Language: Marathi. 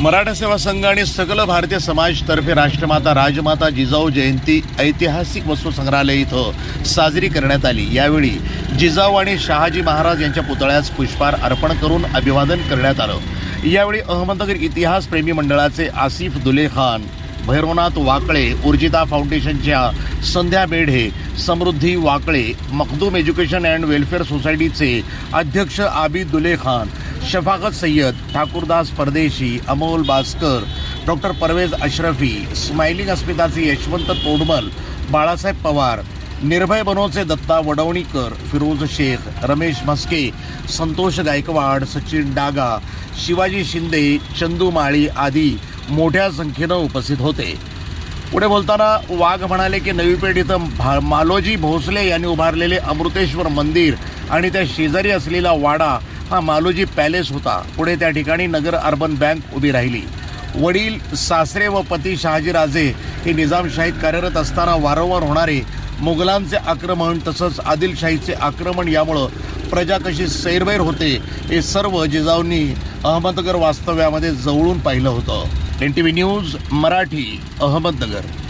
मराठा सेवा संघ आणि सकल भारतीय समाजतर्फे राष्ट्रमाता राजमाता जिजाऊ जयंती ऐतिहासिक वस्तू संग्रहालय इथं साजरी करण्यात आली. यावेळी जिजाऊ आणि शहाजी महाराज यांच्या पुतळ्यास पुष्पहार अर्पण करून अभिवादन करण्यात आलं. यावेळी अहमदनगर इतिहास प्रेमी मंडळाचे आसिफ दुले खान भैरवनाथ वाकळे उर्जिता फाउंडेशनच्या Sandhya Medhe Samruddhi Wakale Makhdoom education and welfare सोसायटीचे अध्यक्ष आबिद दुले खान शफाकत सय्यद ठाकूरदास परदेशी अमोल भास्कर डॉक्टर परवेज अशरफी स्माइलिंग अस्मिताचे यशवंत तोडमल बाळासाहेब पवार निर्भय बनोचे दत्ता वडवणीकर फिरोज शेख रमेश म्हस्के संतोष गायकवाड सचिन डागा शिवाजी शिंदे चंदू माळी आदी मोठ्या संख्येनं उपस्थित होते. पुढे बोलताना वाघ म्हणाले की नवी पेठ इथं भा मालोजी भोसले यांनी उभारलेले अमृतेश्वर मंदिर आणि त्या शेजारी असलेला वाडा हा मालोजी पॅलेस होता। पुढे त्या ठिकाणी नगर अर्बन बँक उभी राहिली. वडील सासरे व पती शहाजीराजे हे निजामशाहीत कार्यरत असताना वारंवार होणारे मुघलांचे आक्रमण तसंच आदिलशाहीचे आक्रमण यामुळं प्रजा कशी सैरवैर होते हे सर्व जिजाऊंनी अहमदनगर वास्तव्यामध्ये जवळून पाहिलं होतं. N T V news Marathi Ahmednagar.